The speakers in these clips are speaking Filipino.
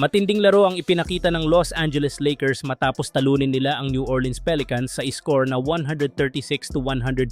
Matinding laro ang ipinakita ng Los Angeles Lakers matapos talunin nila ang New Orleans Pelicans sa score na 136 to 115.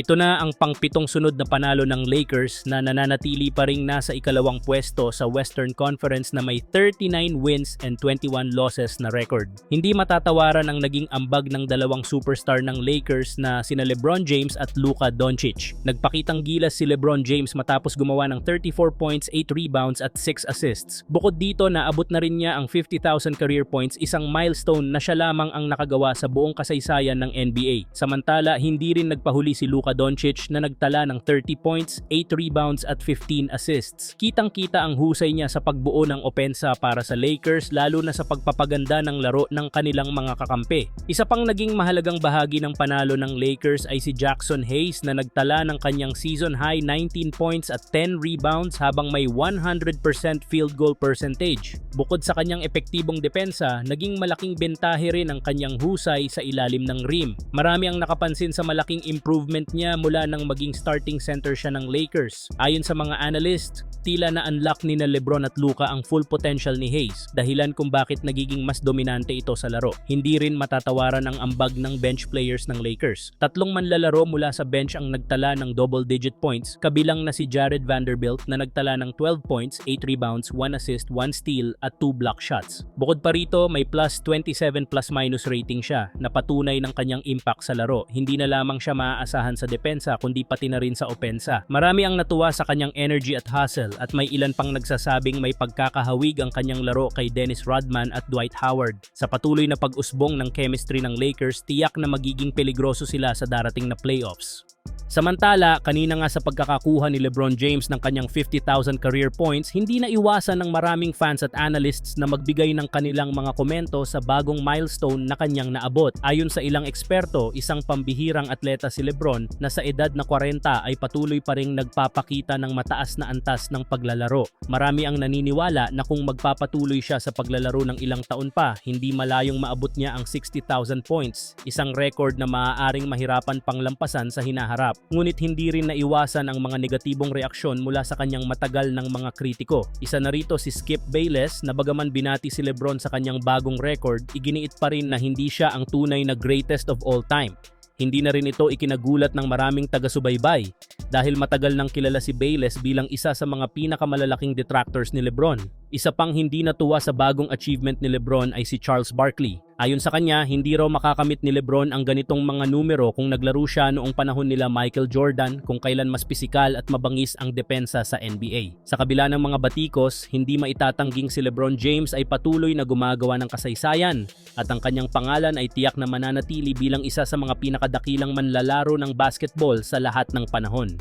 Ito na ang pangpitong sunod na panalo ng Lakers na nananatili pa ring nasa ikalawang pwesto sa Western Conference na may 39 wins and 21 losses na record. Hindi matatawaran ang naging ambag ng dalawang superstar ng Lakers na sina LeBron James at Luka Doncic. Nagpakitang gilas si LeBron James matapos gumawa ng 34 points, 8 rebounds at 6 assists. Bukod dito naabot na rin niya ang 50,000 career points, isang milestone na siya lamang ang nakagawa sa buong kasaysayan ng NBA. Samantala, hindi rin nagpahuli si Luka Doncic na nagtala ng 30 points, 8 rebounds at 15 assists. Kitang-kita ang husay niya sa pagbuo ng opensa para sa Lakers lalo na sa pagpapaganda ng laro ng kanilang mga kakampi. Isa pang naging mahalagang bahagi ng panalo ng Lakers ay si Jackson Hayes na nagtala ng kanyang season high 19 points at 10 rebounds habang may 100% field goal percentage. Bukod sa kanyang epektibong depensa, naging malaking bentahe rin ang kanyang husay sa ilalim ng rim. Marami ang nakapansin sa malaking improvement niya mula nang maging starting center siya ng Lakers. Ayon sa mga analyst, tila na unlock ni na Lebron at Luka ang full potential ni Hayes, dahilan kung bakit nagiging mas dominante ito sa laro. Hindi rin matatawaran ang ambag ng bench players ng Lakers. Tatlong manlalaro mula sa bench ang nagtala ng double-digit points, kabilang na si Jared Vanderbilt na nagtala ng 12 points, 8 rebounds, 1 assist, 1 steal at 2 block shots. Bukod pa rito, may plus 27 plus minus rating siya na patunay ng kanyang impact sa laro. Hindi na lamang siya maaasahan sa depensa kundi pati na rin sa opensa. Marami ang natuwa sa kanyang energy at hustle at may ilan pang nagsasabing may pagkakahawig ang kanyang laro kay Dennis Rodman at Dwight Howard. Sa patuloy na pag-usbong ng chemistry ng Lakers, tiyak na magiging peligroso sila sa darating na playoffs. Samantala, kanina nga sa pagkakakuha ni LeBron James ng kanyang 50,000 career points, hindi na iwasan ng maraming fans at analysts na magbigay ng kanilang mga komento sa bagong milestone na kanyang naabot. Ayon sa ilang eksperto, isang pambihirang atleta si LeBron na sa edad na 40 ay patuloy pa ring nagpapakita ng mataas na antas ng paglalaro. Marami ang naniniwala na kung magpapatuloy siya sa paglalaro ng ilang taon pa, hindi malayong maabot niya ang 60,000 points, isang record na maaaring mahirapan pang lampasan sa hinaharap ngunit hindi rin naiwasan ang mga negatibong reaksyon mula sa kanyang matagal ng mga kritiko. Isa na rito si Skip Bayless na bagaman binati si Lebron sa kanyang bagong record, iginiit pa rin na hindi siya ang tunay na greatest of all time. Hindi na rin ito ikinagulat ng maraming taga-subaybay dahil matagal nang kilala si Bayless bilang isa sa mga pinakamalalaking detractors ni Lebron. Isa pang hindi natuwa sa bagong achievement ni Lebron ay si Charles Barkley. Ayon sa kanya, hindi raw makakamit ni Lebron ang ganitong mga numero kung naglaro siya noong panahon nila Michael Jordan kung kailan mas pisikal at mabangis ang depensa sa NBA. Sa kabila ng mga batikos, hindi maitatangging si Lebron James ay patuloy na gumagawa ng kasaysayan at ang kanyang pangalan ay tiyak na mananatili bilang isa sa mga pinakadakilang manlalaro ng basketball sa lahat ng panahon.